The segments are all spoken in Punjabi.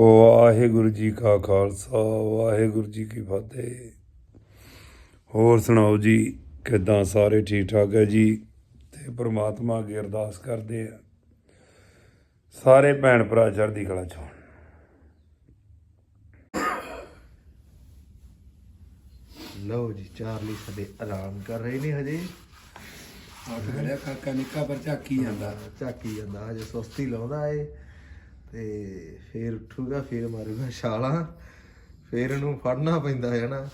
ਵਾਹਿਗੁਰੂ ਜੀ ਕਾ ਖਾਲਸਾ ਵਾਹਿਗੁਰੂ ਜੀ ਕੀ ਫਤਿਹ। ਹੋਰ ਸੁਣਾਓ ਜੀ ਕਿਦਾਂ ਸਾਰੇ ਠੀਕ ਠਾਕ ਹੈ ਜੀ? ਤੇ ਪ੍ਰਮਾਤਮਾ ਅੱਗੇ ਅਰਦਾਸ ਕਰਦੇ ਆ। ਸਾਰੇ ਭੈਣ ਭਰਾ ਚੜ੍ਹਦੀ ਕਲਾ ਚ ਲਓ ਜੀ ਚਾਰਲੀ ਸਾਡੇ ਆਰਾਮ ਕਰ ਰਹੇ ਨੇ ਹਜੇ। ਘੜਿਆ ਕਾਕਾ ਨਿੱਕਾ ਪਰ ਝਾਕੀ ਜਾਂਦਾ। ਝਾਕੀ ਜਾਂਦਾ ਹਜੇ ਸੁਸਤੀ ਲਾਉਂਦਾ ਏ। ਤੇ ਫੇਰ ਉੱਠੂਗਾ, ਫੇਰ ਮਾਰੂਗਾ ਛਾਲਾਂ, ਫੇਰ ਇਹਨੂੰ ਫੜਨਾ ਪੈਂਦਾ ਹੈ ਨਾ।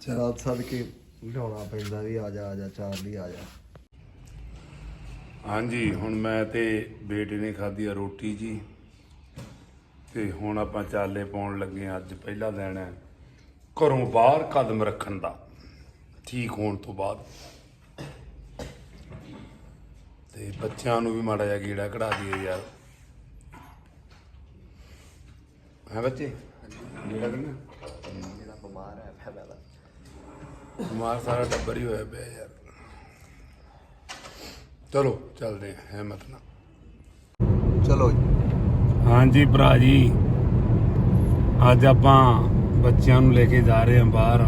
ਚਲ ਸਦ ਕੇ ਲਿਆਉਣਾ ਪੈਂਦਾ ਵੀ ਆ ਜਾ ਆ ਜਾ ਚਾਰਲੀ ਆ ਜਾ। ਹਾਂਜੀ, ਹੁਣ ਮੈਂ ਤੇ ਬੇਟੇ ਨੇ ਖਾਧੀ ਆ ਰੋਟੀ ਜੀ। ਤੇ ਹੁਣ ਆਪਾਂ ਚਾਲੇ ਪਾਉਣ ਲੱਗੇ ਆ ਅੱਜ ਪਹਿਲਾ ਦਿਨ ਹੈ। ਘਰੋਂ ਬਾਹਰ ਕਦਮ ਰੱਖਣ ਦਾ, ਠੀਕ ਹੋਣ ਤੋਂ ਬਾਅਦ। ਤੇ ਬੱਚਿਆਂ ਨੂੰ ਵੀ ਮਾੜਾ ਜਿਹਾ ਗੀੜਾ ਕਢਾ ਦਈਏ ਯਾਰ। ਹੈ ਬੱਚੇ? ਜਿਹੜਾ ਬਿਮਾਰ ਹੈ ਫੈਲਾ ਦਾ ਬਿਮਾਰ ਸਾਰਾ ਟੱਬਰ ਹੀ ਹੋਇਆ ਪਿਆ ਯਾਰ। ਚਲੋ ਚੱਲਦੇ ਹਾਂ ਹਿੰਮਤ ਨਾਲ। ਚਲੋ ਹਾਂਜੀ ਭਰਾ ਜੀ ਅੱਜ ਆਪਾਂ ਬੱਚਿਆਂ ਨੂੰ ਲੈ ਕੇ ਜਾ ਰਹੇ ਹਾਂ ਬਾਹਰ।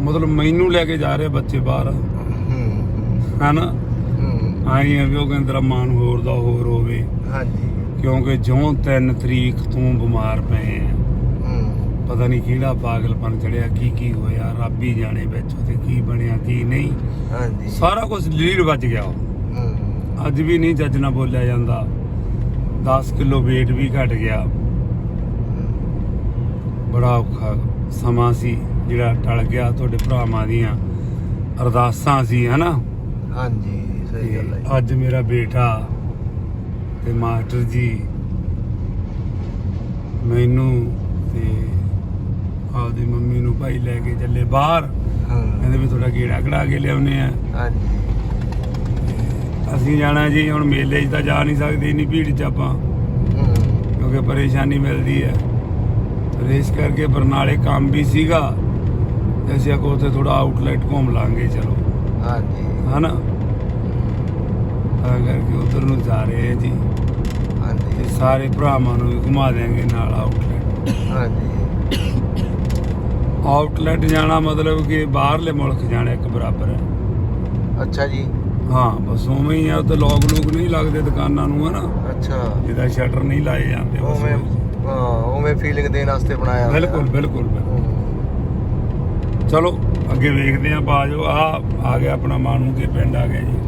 ਮਤਲਬ ਮੈਨੂੰ ਲੈ ਕੇ ਜਾ ਰਹੇ ਬੱਚੇ ਬਾਹਰ। ਹੂੰ ਹਨਾ? ਆਈ ਆ ਵੀ ਉਹ ਕਹਿੰਦਾ ਮਾਨ ਹੋਰ ਦਾ ਹੋਰ ਹੋਵੇ। ਹਾਂਜੀ। ਕਿਉਂਕਿ ਜਿਉਂ 3 ਤਰੀਕ ਤੋਂ ਬਿਮਾਰ ਪਏ ਆ। ਪਤਾ ਨਹੀਂ ਕਿਹੜਾ ਪਾਗਲਪਨ ਚੜਿਆ ਕੀ ਕੀ ਹੋਇਆ ਰੱਬ ਹੀ ਜਾਣੇ ਵਿੱਚ ਤੇ ਕੀ ਬਣਿਆ ਕੀ ਨਹੀਂ। ਹਾਂਜੀ। ਸਾਰਾ ਕੁਝ ਲੀਡ ਵੱਜ ਗਿਆ। ਅੱਜ ਵੀ ਨਹੀਂ ਚੱਜ ਨਾਲ ਬੋਲਿਆ ਜਾਂਦਾ। 10 ਕਿਲੋ weight ਵੀ ਘਟ ਗਿਆ। ਬੜਾ ਔਖਾ ਸਮਾਂ ਸੀ ਜਿਹੜਾ ਟਲ ਗਿਆ ਤੁਹਾਡੇ ਭਰਾਵਾਂ ਦੀਆਂ ਅਰਦਾਸਾਂ ਸੀ ਹਨਾ? ਹਾਂਜੀ ਸਹੀ ਗੱਲ ਹੈ ਅੱਜ ਮੇਰਾ ਬੇਟਾ ਤੇ ਮਾਸਟਰ ਜੀ ਮੈਨੂੰ ਤੇ ਆਪਦੀ ਮੰਮੀ ਨੂੰ ਭਾਈ ਲੈ ਕੇ ਚੱਲੇ ਬਾਹਰ। ਹਾਂ। ਕਹਿੰਦੇ ਵੀ ਤੁਹਾਡਾ ਗੇੜਾ ਕਢਾ ਕੇ ਲਿਆਉਨੇ ਆ। ਹਾਂਜੀ। ਅਸੀਂ ਜਾਣਾ ਜੀ ਹੁਣ ਮੇਲੇ 'ਚ ਤਾਂ ਜਾ ਨਹੀਂ ਸਕਦੇ ਇੰਨੀ ਭੀੜ 'ਚ ਆਪਾਂ। ਕਿਉਂਕਿ ਪਰੇਸ਼ਾਨੀ ਮਿਲਦੀ ਹੈ ਇਸ ਕਰਕੇ ਬਰਨਾਲੇ ਕੰਮ ਵੀ ਸੀਗਾ। ਅਸੀਂ ਅਗੋ ਉੱਥੇ ਥੋੜਾ ਆਊਟਲੈਟ ਘੁੰਮ ਲਾਂਗੇ ਚਲੋ। ਹਾਂਜੀ। ਹਨਾ? ਤਾਂ ਕਰਕੇ ਉਧਰ ਨੂੰ ਜਾ ਰਹੇ ਜੀ। ਸਾਰੇ ਭਰਾਵਾਂ ਨੂੰ ਵੀ ਘੁਮਾ ਦੇਾਂਗੇ ਨਾਲ ਆਊਟਲੈਟ ਹਾਂਜੀ। ਆਊਟਲੈਟ ਜਾਣਾ ਮਤਲਬ ਕਿ ਬਾਹਰਲੇ ਮੁਲਕ ਜਾਣਾ ਇੱਕ ਬਰਾਬਰ ਹੈ। ਅੱਛਾ ਜੀ। ਹਾਂ ਬਸ ਉਵੇਂ ਹੀ ਆ ਉੱਥੇ ਲੋਕ ਲੋਕ ਨਹੀਂ ਲੱਗਦੇ ਦੁਕਾਨਾਂ ਨੂੰ ਹਨਾ? ਅੱਛਾ। ਜਿਹਦਾ ਸ਼ਟਰ ਨਹੀਂ ਲਾਏ ਜਾਂਦੇ ਬਸ ਉਵੇਂ ਹਾਂ ਉਵੇਂ ਫੀਲਿੰਗ ਦੇਣ ਵਾਸਤੇ ਬਣਾਇਆ ਹੋਇਆ। ਬਿਲਕੁਲ ਬਿਲਕੁਲ ਬਿਲਕੁਲ। ਹੂੰ। ਚਲੋ ਅੱਗੇ ਵੇਖਦੇ ਆਂ ਬਾਜੋ ਆ ਆ ਗਿਆ ਆਪਣਾ ਮਾਨੂ ਕੇ ਪਿੰਡ ਆ ਗਿਆ ਜੀ।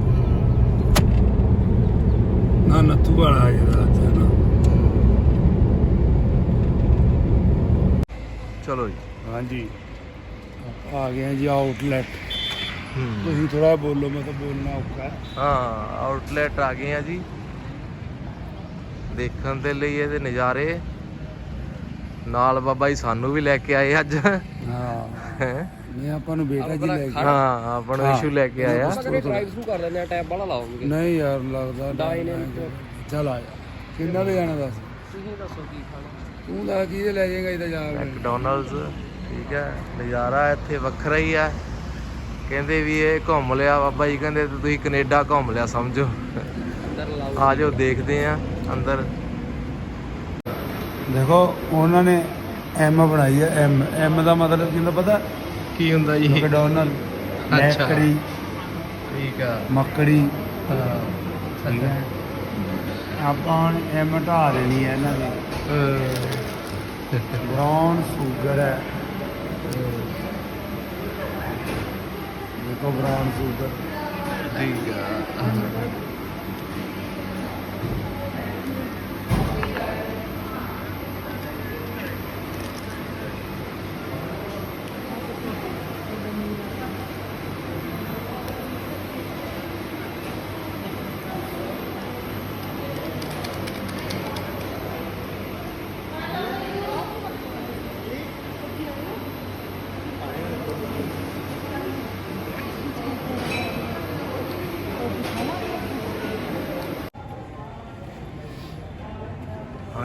ਨਾ ਨੱਥੂ ਵਾਲਾ ਜਿਹੜਾ ਅੱਛਾ ਨਾ? ਚਲੋ ਜੀ। ਹਾਂਜੀ। ਆ ਗਏ ਹਾਂ ਜੀ ਆਊਟਲੈਟ ਤੁਸੀਂ ਥੋੜਾ ਬੋਲੋ ਮੈਂ ਤਾਂ ਬੋਲਣਾ ਔਖਾ ਹੈ। ਹਾਂ ਆਊਟਲੈਟ ਆ ਗਏ ਆ ਜੀ। ਦੇਖਣ ਦੇ ਲਈ ਇਹਦੇ ਨਜ਼ਾਰੇ। ਨਾਲ ਬਾਬਾ ਜੀ ਸਾਨੂੰ ਵੀ ਲੈ ਕੇ ਆਏ ਅੱਜ। ਹਾਂ। ਹੈਂ? ਨਹੀਂ ਆਪਾਂ ਨੂੰ ਬੇਟਾ ਜੀ ਲੈ ਕੇ ਹਾਂ ਆਪਾਂ ਨੂੰ ਹਾਂ। ਇਸ਼ੂ ਲੈ ਕੇ ਆਇਆ। ਡਰਾਈਵ ਥਰੂ ਕਰ ਲੈਂਦੇ ਆ ਟੈਬ ਵਾਲਾ ਲਾਉਂਗੇ ਨਹੀਂ ਯਾਰ ਲੱਗਦਾ in ਚਲ ਆ ਜਾ। ਕਿੰਨਾ ਦੇ ਜਾਣਾ ਦੱਸ? ਤੁਸੀਂ ਦੱਸੋ ਕੀ ਖਾਣਾ। ਤੂੰ ਦੱਸ ਕੀ ਲੈ ਜਾਏਗਾ ਇਹਦਾ ਜਾ ਕੇ? ਮੈਕਡੋਨਲਡਸ ਠੀਕ ਹੈ ਨਜ਼ਾਰਾ ਇੱਥੇ ਵੱਖਰਾ ਹੀ ਆ ਕਹਿੰਦੇ ਵੀ ਇਹ ਘੁੰਮ ਲਿਆ ਬਾਬਾ ਜੀ ਕਹਿੰਦੇ ਤੇ ਤੁਸੀਂ ਕੈਨੇਡਾ ਘੁੰਮ ਲਿਆ ਸਮਝੋ। ਆ ਜਾਓ ਦੇਖਦੇ ਆ ਅੰਦਰ। ਦੇਖੋ ਉਹਨਾਂ ਨੇ ਐਮ ਬਣਾਈ ਹੈ ਐਮ ਐਮ ਦਾ ਮਤਲਬ ਕੀ ਹੁੰਦਾ ਪਤਾ? ਕੀ ਹੁੰਦਾ ਜੀ? ਮੈਕਡੋਨਲ ਅੱਛਾ। ਮੈਕੜੀ ਠੀਕ ਆ। ਮੱਕੜੀ। ਹਾਂ ਠੀਕ ਹੈ। ਆਪਾਂ ਹੁਣ ਐਮ ਢਾ ਦੇਣੀ ਹੈ ਇਹਨਾਂ ਦੀ। ਬ੍ਰਾਊਨ ਸ਼ੂਗਰ ਹੈ। ਦੇਖੋ ਬ੍ਰਾਊਨ ਸ਼ੂਗਰ ਠੀਕ ਆ।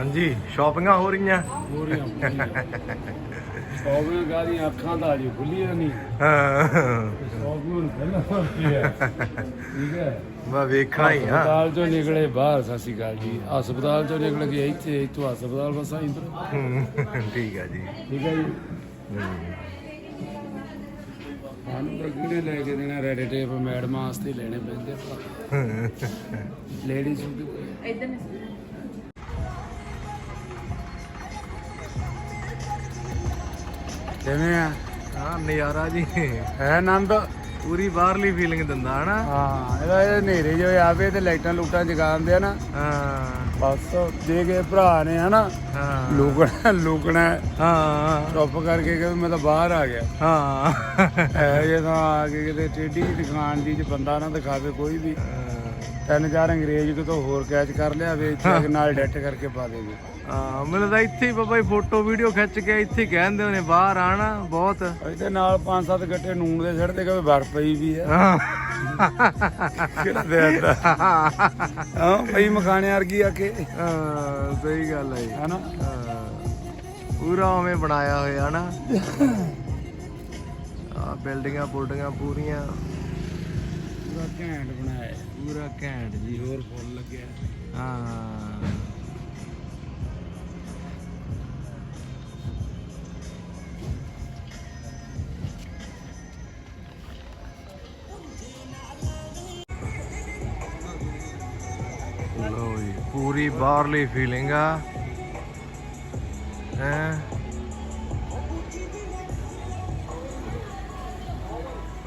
ਹਾਂਜੀ ਸ਼ਾਪਿੰਗਾਂ ਹੋ ਰਹੀਆਂ। ਹੋ ਰਹੀ ਸੌਗੀਆਂ ਗਾਦੀਆਂ ਅੱਖਾਂ ਦਾ ਜੀ ਖੁੱਲੀਆਂ ਨਹੀਂ। ਹਾਂ। ਨੂੰ ਪਹਿਲਾਂ ਹੈ। ਠੀਕ ਹੈ। ਮੈਂ ਵੇਖਣਾ ਹੀ ਆ। ਹਸਪਤਾਲ ਚੋਂ ਨਿਕਲੇ ਬਾਹਰ ਸਤਿ ਸ਼੍ਰੀ ਅਕਾਲ ਜੀ। ਹਸਪਤਾਲ ਚੋਂ ਨਿਕਲ ਕੇ ਇੱਥੇ ਇੱਥੋਂ ਹਸਪਤਾਲ ਬਸਾਂ ਇੰਦਰ ਹਮ, ਠੀਕ ਆ ਜੀ। ਠੀਕ ਹੈ ਜੀ। ਹਮ, ਸਾਨੂੰ ਤਾਂ ਕਿਹਨੇ ਲੈ ਕੇ ਦੇਣਾ ਰੈਡ ਟੇਪ ਮੈਡਮ ਵਾਸਤੇ ਲੈਣੇ ਪੈਂਦੇ ਲੇਡੀਜ਼ ਨੂੰ ਕਿਵੇਂ ਆ? ਹਾਂ ਨਜ਼ਾਰਾ ਜੀ। ਹੈ ਆਨੰਦ? ਪੂਰੀ ਬਾਹਰਲੀ ਫੀਲਿੰਗ ਦਿੰਦਾ ਹਨਾ? ਹਾਂ ਇਹਦਾ ਇਹ ਹਨੇਰੇ ਜੋ ਆਵੇ ਤੇ ਲਾਈਟਾਂ ਲੂਟਾਂ ਜਗਾਉਂਦੇ ਆ ਨਾ। ਹਾਂ। ਬਸ ਜੇ ਕੇ ਭਰਾ ਨੇ ਹਨਾ ਹਾਂ। ਲੂਕਣਾ ਲੂਕਣਾ ਹਾਂ। ਚੁੱਪ ਕਰਕੇ ਕਿ ਮੈਂ ਤਾਂ ਬਾਹਰ ਆ ਗਿਆ। ਹਾਂ। ਇਹ ਤਾਂ ਆ ਕੇ ਕਿਤੇ ਟੇਢੀ ਦੁਕਾਨ ਦੀ ਚ ਬੰਦਾ ਨਾ ਦਿਖਾਵੇ ਕੋਈ ਵੀ। ਤਿੰਨ ਚਾਰ ਅੰਗਰੇਜ਼ ਕਿਤੋਂ ਹੋਰ ਕੈਚ ਕਰ ਲਿਆ ਵੇ ਇੱਥੇ ਆ ਕੇ ਨਾਲ ਡੈਟ ਕਰਕੇ ਪਾ ਦੇਗੇ ਹਾਂ ਮੈਨੂੰ ਤਾਂ ਇੱਥੇ ਹੀ ਬਾਬਾ ਜੀ ਫੋਟੋ ਵੀਡੀਓ ਖਿੱਚ ਕੇ ਇੱਥੇ ਕਹਿੰਦੇ ਉਹਨੇ ਬਾਹਰ ਆਣਾ ਬਹੁਤ। ਇਹਦੇ ਨਾਲ ਪੰਜ ਸੱਤ ਗੱਟੇ ਨੂਣ ਦੇ ਛੱਡਦੇ ਕਿ ਬਰਫ ਪਈ ਵੀ ਆ। ਹਾਂ। ਕਿਹੜਾ ਦੇ ਆਂਦਾ? ਹਾਂ ਪਈ ਮਖਾਣੇ ਵਰਗੀ ਆ ਕੇ। ਹਾਂ, ਸਹੀ ਗੱਲ ਹੈ। ਹਨਾ? ਪੂਰਾ ਉਵੇਂ ਬਣਾਇਆ ਹੋਇਆ ਨਾ। ਆ ਬਿਲਡਿੰਗਾਂ ਬੁਲਡਿੰਗਾਂ ਪੂਰੀਆਂ। ਪੂਰਾ ਘੈਂਟ ਬਣਾਇਆ ਪੂਰਾ ਘੈਂਟ ਜੀ। ਹੋਰ ਫੁੱਲ ਲੱਗਿਆ। ਹਾਂ। ਲੋ ਜੀ ਪੂਰੀ ਬਾਹਰਲੀ ਫੀਲਿੰਗ ਆ। ਹੈ?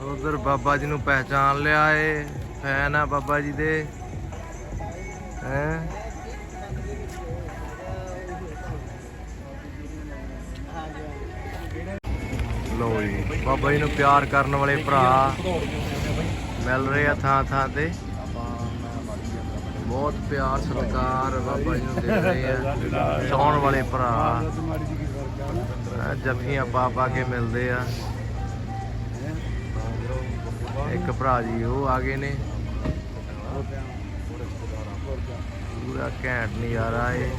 ਉਧਰ ਬਾਬਾ ਜੀ ਨੂੰ ਪਹਿਚਾਨ ਲਿਆ ਏ। ਫੈਨ ਆ ਬਾਬਾ ਜੀ ਦੇ। ਹੈ? ਲੋ ਜੀ, ਬਾਬਾ ਜੀ ਨੂੰ ਪਿਆਰ ਕਰਨ ਵਾਲੇ ਭਰਾ ਮਿਲ ਰਹੇ ਆ ਥਾਂ ਥਾਂ ਤੇ। ਬਹੁਤ ਪਿਆਰ ਸਤਿਕਾਰ ਬਾਬਾ ਜੀ ਨੂੰ ਦੇ ਰਹੇ ਆ। ਚਾਹਣ ਵਾਲੇ ਭਰਾ। ਐਂ ਜੱਫੀਆਂ ਪਾ ਪਾ ਕੇ ਮਿਲਦੇ ਆ। ਇੱਕ ਭਰਾ ਜੀ ਉਹ ਆ ਗਏ ਨੇ। ਪੂਰਾ ਘੈਂਟ ਨਜ਼ਾਰਾ ਏ।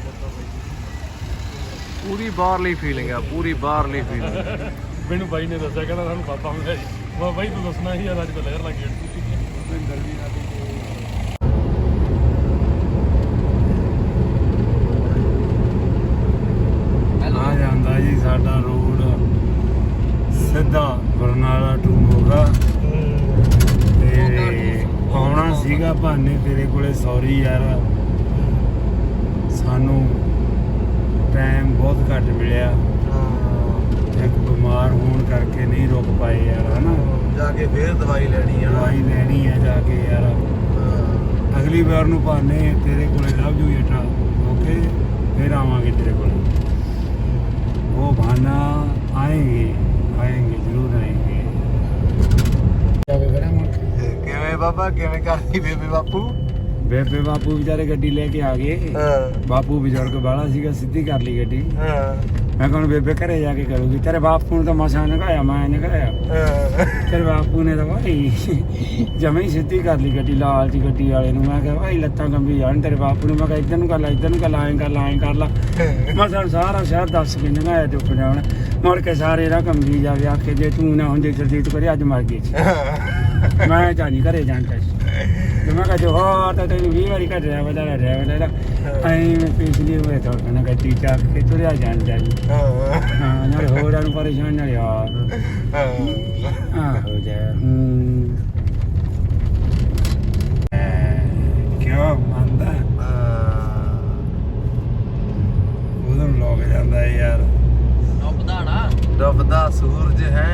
ਪੂਰੀ ਬਾਹਰਲੀ ਫੀਲਿੰਗ ਆ ਪੂਰੀ ਬਾਹਰਲੀ ਫੀਲਿੰਗ ਮੈਨੂੰ ਬਾਈ ਨੇ ਦੱਸਿਆ ਕਹਿੰਦਾ ਸਾਨੂੰ ਪਤਾ ਹੁੰਦਾ ਜੀ। ਮੈਂ ਬਾਈ ਤੂੰ ਦੱਸਣਾ ਸੀ ਯਾਰ ਅੱਜ ਤਾਂ ਲਹਿਰ ਲੱਗ ਗਈ। ਆ ਜਾਂਦਾ ਜੀ ਸਾਡਾ ਰੋਡ ਸਿੱਧਾ ਬਰਨਾਲਾ ਟੂ ਮੋਗਾ ਤੇ ਆਉਣਾ ਸੀਗਾ ਭਾਨੇ ਤੇਰੇ ਕੋਲੇ ਸੌਰੀ ਯਾਰ। ਸਾਨੂੰ ਟਾਈਮ ਬਹੁਤ ਘੱਟ ਮਿਲਿਆ। ਇੱਕ ਬਿਮਾਰ ਹੋਣ ਕਰਕੇ ਨਹੀਂ ਰੁਕ ਪਾਏ ਯਾਰ ਹਨਾ? ਜਾ ਕੇ ਫੇਰ ਦਵਾਈ ਲੈਣੀ ਆ। ਦਵਾਈ ਲੈਣੀ ਆ ਜਾ ਕੇ ਯਾਰ। ਅਗਲੀ ਵਾਰ ਨੂੰ ਭਾਨੇ ਤੇਰੇ ਕੋਲੇ ਲੱਭ ਜੂ ਏਟਾ ਓਕੇ? ਫੇਰ ਆਵਾਂਗੇ ਤੇਰੇ ਕੋਲ। ਉਹ ਭਾਨਾ ਆਏਗੀ। ਬਾਬਾ ਕਿਵੇਂ ਕਰਦੀ ਬੇਬੇ ਬਾਪੂ? ਬੇਬੇ ਬਾਪੂ ਵਿਚਾਰੇ ਗੱਡੀ ਲੈ ਕੇ ਆ ਗਏ। ਹਾਂ। ਬਾਪੂ ਬਜ਼ੁਰਗ ਬਾਲਾ ਸੀਗਾ ਸਿੱਧੀ ਕਰ ਲਈ ਗੱਡੀ। ਹਾਂ। ਮੈਂ ਕਹਣ ਬੇਬੇ ਘਰੇ ਜਾ ਕੇ ਕਰੂਗੀ। ਤੇਰੇ ਬਾਪੂ ਨੂੰ ਤਾਂ ਮਸਾਂ ਨਗਾਇਆ ਮੈਂ ਨਗਾਇਆ ਤੇਰੇ ਬਾਪੂ ਨੇ ਤਾਂ ਭਾਈ ਜਮੇ ਹੀ ਸਿੱਧੀ ਕਰ ਲਈ ਗੱਡੀ ਲਾਲ ਦੀ ਗੱਡੀ ਵਾਲੇ ਨੂੰ। ਮੈਂ ਕਿਹਾ ਭਾਈ ਲੱਤਾਂ ਕੰਬੀ ਜਾਣ ਤੇਰੇ ਬਾਪੂ ਨੂੰ ਮੈਂ ਕਿਹਾ ਇੱਧਰ ਨੂੰ ਕਰ ਲਾ ਇੱਧਰ ਨੂੰ ਕਰ ਲਾ ਐਂ ਕਰ ਲਾ ਐਂ ਕਰ ਲਾ। ਮੈਂ ਸਾਨੂੰ ਸਾਰਾ ਸ਼ਹਿਰ ਦੱਸ ਕੇ ਨਗਾਇਆ ਤੇ ਉੱਪਰ ਜਾਣ। ਮੁੜ ਕੇ ਸਾਰੇ ਰਾ ਕੰਬੀ ਜਾਵੇ ਆਖੇ ਜੇ ਤੂੰ ਨਾ ਹੁੰਦੀ ਸਰਜੀਤ ਕਰੇ ਅੱਜ ਮਰ ਗਈ ਸੀ। ਮੈਂ ਜਾਨੀ ਘਰੇ ਜਾਣਦਾ ਸੀ। ਤੇ ਮੈਂ ਕਿਹਾ ਜੋ ਹਾਂ ਤਾਂ ਤੈਨੂੰ 20 ਵਾਰੀ ਘੱਟ ਰਿਹਾ ਵਧਾ ਰਿਹਾ ਵਧਾ ਐਂ ਪਿਛਲੀ ਹੋਏ ਤਾਂ ਕਹਿੰਦਾ ਗੱਡੀ ਚੱਕ ਕੇ ਤੁਰਿਆ ਜਾਂਦਾ ਜੀ ਹਾਂ। ਨਾਲ ਹੋਰਾਂ ਨੂੰ ਪਰੇਸ਼ਾਨ ਨਾ ਯਾਰ ਆਹੋ ਜਾ ਹੂੰ। ਕਿਉਂ ਮੰਨਦਾ? ਉਹਨੂੰ ਲੋਕ ਜਾਂਦਾ ਯਾਰ। ਨਾ ਡੁੱਬਦਾ ਸੂਰਜ ਹੈ।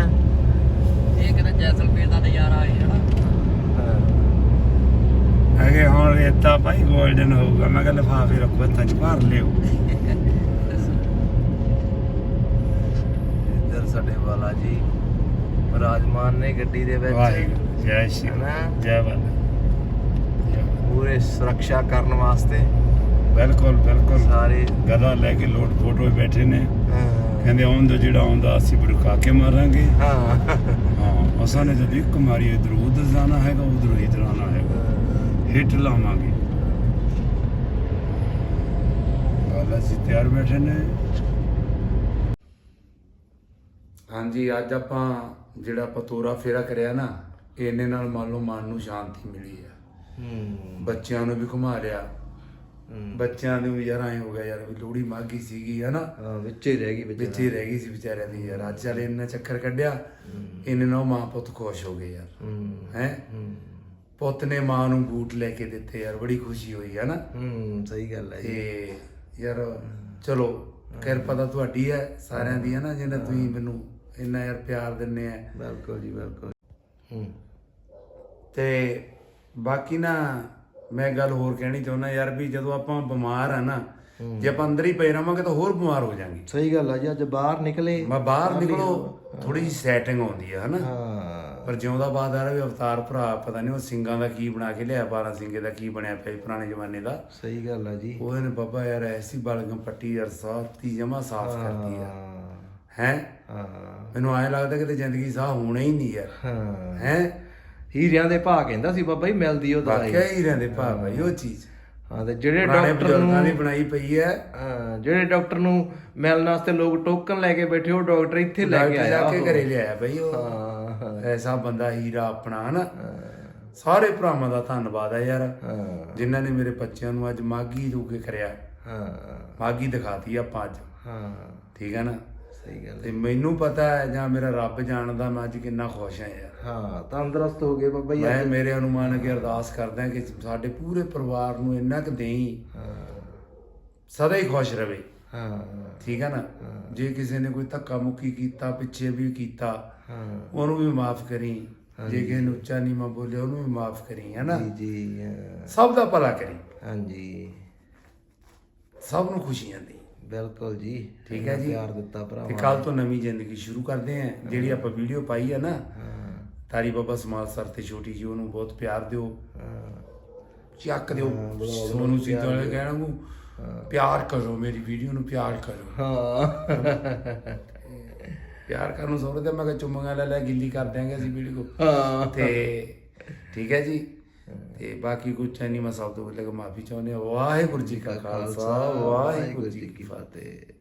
ਇਹ ਕਿਤੇ ਜੈਸਲਮੇਰ ਦਾ ਨਜ਼ਾਰਾ ਹੈ। ਹਨਾ ਅਗੇ ਹੁਣ ਰੇਤਾ ਭਾਈ 골ਡਨ ਹੋਊਗਾ। ਮੈਂ ਕਿਹਾ ਲਿਫਾਫੇ ਰੱਖੋ ਹੱਥਾਂ 'ਚ ਭਰ ਲਿਓ। ਇੱਧਰ ਸਾਡੇ ਵਾਲਾ ਜੀ ਰਾਜਮਾਨ ਨੇ ਗੱਡੀ ਦੇ ਵਿੱਚ। ਜੈ ਸ਼੍ਰੀ ਜੈ ਬਾਲਾ। ਪੂਰੇ ਸੁਰੱਖਿਆ ਕਰਨ ਵਾਸਤੇ। ਬਿਲਕੁਲ ਬਿਲਕੁਲ। ਸਾਰੇ ਗਦਾ ਲੈ ਕੇ ਲੋਟ ਫੋਟੋ ਬੈਠੇ ਨੇ। ਹਾਂ। ਕਹਿੰਦੇ ਆਉਂਦਾ ਜਿਹੜਾ ਆਉਂਦਾ ਅਸੀਂ ਬੜਕਾ ਕੇ ਮਾਰਾਂਗੇ। ਹਾਂ। ਹਾਂ ਅਸਾਂ ਨੇ ਜਦ ਇੱਕ ਮਾਰੀ ਇਧਰ ਉਧਰ ਜਾਣਾ ਹੈਗਾ ਉਧਰ ਇਧਰ ਆਣਾ ਹੈਗਾ। ਹਿੱਟ ਲਾਵਾਂਗੇ। ਬਾਲਾ ਜੀ ਤਿਆਰ ਬੈਠੇ ਨੇ। ਹਾਂਜੀ ਅੱਜ ਆਪਾਂ ਜਿਹੜਾ ਆਪਾਂ ਤੋਰਾ ਫੇਰਾ ਕਰਿਆ ਨਾ ਇਹਨੇ ਨਾਲ ਮੰਨ ਲਓ ਮਨ ਨੂੰ ਸ਼ਾਂਤੀ ਮਿਲੀ ਆ। ਹੂੰ। ਬੱਚਿਆਂ ਨੂੰ ਵੀ ਘੁਮਾ ਲਿਆ। ਹੂੰ। ਬੱਚਿਆਂ ਨੂੰ ਵੀ ਯਾਰ ਐ ਹੋ ਗਿਆ ਯਾਰ ਵੀ ਲੋਹੜੀ ਮਾਗੀ ਸੀਗੀ ਹਨਾ? ਹਾਂ ਵਿੱਚੇ ਰਹਿ ਗਈ ਵਿੱਚ ਵਿੱਚ ਹੀ ਰਹਿ ਗਈ ਸੀ ਵਿਚਾਰਿਆਂ ਦੀ ਯਾਰ। ਅੱਜ ਚੱਲ ਇੰਨਾ ਚੱਕਰ ਕੱਢਿਆ ਇਹਨੇ ਨਾਲ ਮਾਂ ਪੁੱਤ ਖੁਸ਼ ਹੋ ਗਏ ਯਾਰ। ਹੂੰ। ਹੈ? ਹੂੰ। ਪੁੱਤ ਨੇ ਮਾਂ ਨੂੰ ਬੂਟ ਲੈ ਕੇ ਦਿੱਤੇ ਯਾਰ ਬੜੀ ਖੁਸ਼ੀ ਹੋਈ ਹੈ ਨਾ ਹੂੰ ਸਹੀ ਗੱਲ ਹੈ ਜੀ। ਤੇ ਯਾਰ ਚਲੋ ਕਿਰਪਾ ਤਾਂ ਤੁਹਾਡੀ ਹੈ ਸਾਰਿਆਂ ਦੀ ਹੈ। ਨਾ ਜਿਹਨੇ ਤੁਸੀਂ ਮੈਨੂੰ ਇੰਨਾ ਯਾਰ ਪਿਆਰ ਦਿੰਨੇ ਆ। ਬਿਲਕੁਲ ਜੀ ਬਿਲਕੁਲ। ਹੂੰ ਤੇ ਬਾਕੀ ਨਾ ਮੈਂ ਗੱਲ ਹੋਰ ਕਹਿਣੀ ਚਾਹੁੰਦਾ ਯਾਰ ਵੀ ਜਦੋਂ ਆਪਾਂ ਬਿਮਾਰ ਆ ਨਾ ਜੇ ਆਪਾਂ ਅੰਦਰ ਹੀ ਪਏ ਰਵਾਂਗੇ ਤਾਂ ਹੋਰ ਬਿਮਾਰ ਹੋ ਜਾਾਂਗੇ। ਸਹੀ ਗੱਲ ਹੈ ਜੀ ਅੱਜ ਬਾਹਰ ਨਿਕਲੇ ਮੈਂ ਬਾਹਰ ਨਿਕਲੋ ਥੋੜੀ ਜਿਹੀ ਸੈਟਿੰਗ ਆਉਂਦੀ ਹੈ ਹਨਾ? ਪਰ ਜਿਉਂਦਾ ਬਾਦ ਆ ਰਿਹਾ ਵੀ ਅਵਤਾਰ ਭਰਾ ਪਤਾ ਨਹੀਂ ਉਹ ਸਿੰਘਾਂ ਦਾ ਕੀ ਬਣਾ ਕੇ ਲਿਆ 12 ਸਿੰਘੇ ਦਾ ਕੀ ਬਣਿਆ ਪਿਆ ਪੁਰਾਣੇ ਜ਼ਮਾਨੇ ਦਾ। ਸਹੀ ਗੱਲ ਹੈ ਜੀ। ਉਹਨੇ ਬਾਬਾ ਯਾਰ ਐਸੀ ਬਲਗਮ ਪੱਟੀ ਯਾਰ ਸਾਫਤੀ ਜਮਾ ਸਾਫ਼ ਕਰਦੀ ਆ। ਹਾਂ? ਮੈਨੂੰ ਐਂ ਲੱਗਦਾ ਕਿ ਤੇ ਜ਼ਿੰਦਗੀ ਸਾਹ ਹੋਣਾ ਹੀ ਨਹੀਂ ਯਾਰ ਹੈ? ਹੀਰਿਆਂ ਦੇ ਭਾਅ ਕਹਿੰਦਾ ਸੀ ਬਾਬਾ ਜੀ ਮਿਲਦੀ ਉਹ ਦਵਾਈ। ਵਾਕਿਆ ਹੀ ਰਹਿੰਦੇ ਭਾ ਭਾਈ ਉਹ ਚੀਜ਼। ਹਾਂ ਤੇ ਜਿਹੜੇ ਡਾਕਟਰ ਨੂੰ ਦੀ ਬਣਾਈ ਪਈ ਹੈ। ਹਾਂ, ਜਿਹੜੇ ਡਾਕਟਰ ਨੂੰ ਮਿਲਣ ਵਾਸਤੇ ਲੋਕ ਟੋਕਨ ਲੈ ਕੇ ਬੈਠੇ ਉਹ ਡਾਕਟਰ ਇੱਥੇ ਲੈ ਕੇ ਡਾਕਟਰ ਆਇਆ ਜਾ ਕੇ। ਘਰੇ ਲਿਆਇਆ ਬਈ ਉਹ। ਹਾਂ ਐਸਾ ਬੰਦਾ ਹੀਰਾ ਆਪਣਾ ਹਨਾ? ਸਾਰੇ ਭਰਾਵਾਂ ਦਾ ਧੰਨਵਾਦ ਹੈ ਯਾਰ। ਜਿਨ੍ਹਾਂ ਨੇ ਮੇਰੇ ਬੱਚਿਆਂ ਨੂੰ ਅੱਜ ਮਾਗੀ ਰੂਕੇ ਕੇ ਕਰਿਆ ਹਾਂ। ਮਾਗੀ ਦਿਖਾਤੀ ਆਪਾਂ ਅੱਜ। ਹਾਂ। ਠੀਕ ਹੈ ਨਾ? ਸਹੀ ਗੱਲ ਤੇ ਮੈਨੂੰ ਪਤਾ ਹੈ ਜਾਂ ਮੇਰਾ ਰੱਬ ਜਾਣਦਾ ਮੈਂ ਅੱਜ ਕਿੰਨਾ ਖੁਸ਼ ਹਾਂ ਯਾਰ। ਹਾਂ ਤੰਦਰੁਸਤ ਹੋ ਗਏ ਬਾਬਾ ਜੀ ਮੈਂ ਮੇਰੇ ਅਨੁਮਾਨ ਅੱਗੇ ਅਰਦਾਸ ਕਰਦਾ ਕਿ ਸਾਡੇ ਪੂਰੇ ਪਰਿਵਾਰ ਨੂੰ ਇੰਨਾ ਕੁ ਦੇਈ ਹਾਂ। ਸਦਾ ਹੀ ਖੁਸ਼ ਰਵੇ। ਹਾਂ। ਠੀਕ ਹੈ ਨਾ? ਜੇ ਕਿਸੇ ਨੇ ਕੋਈ ਧੱਕਾ ਮੁੱਕੀ ਕੀਤਾ ਪਿੱਛੇ ਵੀ ਕੀਤਾ ਹਾਂ। ਉਹਨੂੰ ਵੀ ਮਾਫ ਕਰੀ। ਜੇ ਕਿਸੇ ਨੂੰ ਉੱਚਾ ਨੀਵਾਂ ਬੋਲਿਆ ਉਹਨੂੰ ਵੀ ਮਾਫ ਕਰੀ ਹੈ ਨਾ? ਜੀ ਜੀ ਸਭ ਦਾ ਭਲਾ ਕਰੀ। ਹਾਂਜੀ। ਸਭ ਨੂੰ ਖੁਸ਼ੀਆਂ ਦੇ ਬਿਲਕੁਲ ਜੀ। ਠੀਕ ਹੈ ਜੀ? ਪਿਆਰ ਦਿੱਤਾ ਭਰਾ ਤੇ ਕੱਲ ਤੋਂ ਨਵੀਂ ਜ਼ਿੰਦਗੀ ਸ਼ੁਰੂ ਕਰਦੇ ਆਂ। ਜਿਹੜੀ ਆਪਾਂ ਵੀਡੀਓ ਪਾਈ ਹੈ ਨਾ ਤਾਰੀ ਬਾਬਾ ਸਮਾਲ ਸਰ ਤੇ ਛੋਟੀ ਜੀ ਉਹਨੂੰ ਬਹੁਤ ਪਿਆਰ ਦਿਓ। ਚੱਕ ਦਿਓ। ਸੋਨੂੰ ਸਿੱਧੂ ਵਾਲੇ ਕਹਿਣਾ ਨੂੰ ਪਿਆਰ ਕਰੋ ਮੇਰੀ ਵੀਡੀਓ ਨੂੰ ਪਿਆਰ ਕਰੋ। ਹਾਂ। ਪਿਆਰ ਕਰਨ ਨੂੰ ਸੋਹਰੇ ਤੇ ਮੈਂ ਕਿਹਾ ਚੁੰਮੀਆਂ ਲੈ ਲੈ ਗਿੱਲੀ ਕਰ ਦਿਆਂਗੇ ਅਸੀਂ ਵੀਡੀਓ ਹਾਂ। ਤੇ ਠੀਕ ਹੈ ਜੀ। ਤੇ ਬਾਕੀ ਕੁਝ ਨਹੀਂ ਮੈਂ ਸਭ ਤੋਂ ਪਹਿਲਾਂ ਮਾਫੀ ਚਾਹੁੰਦੇ ਹਾਂ। ਵਾਹਿਗੁਰੂ ਜੀ ਕਾ ਖਾਲਸਾ ਵਾਹਿਗੁਰੂ ਜੀ ਕੀ ਫਤਿਹ।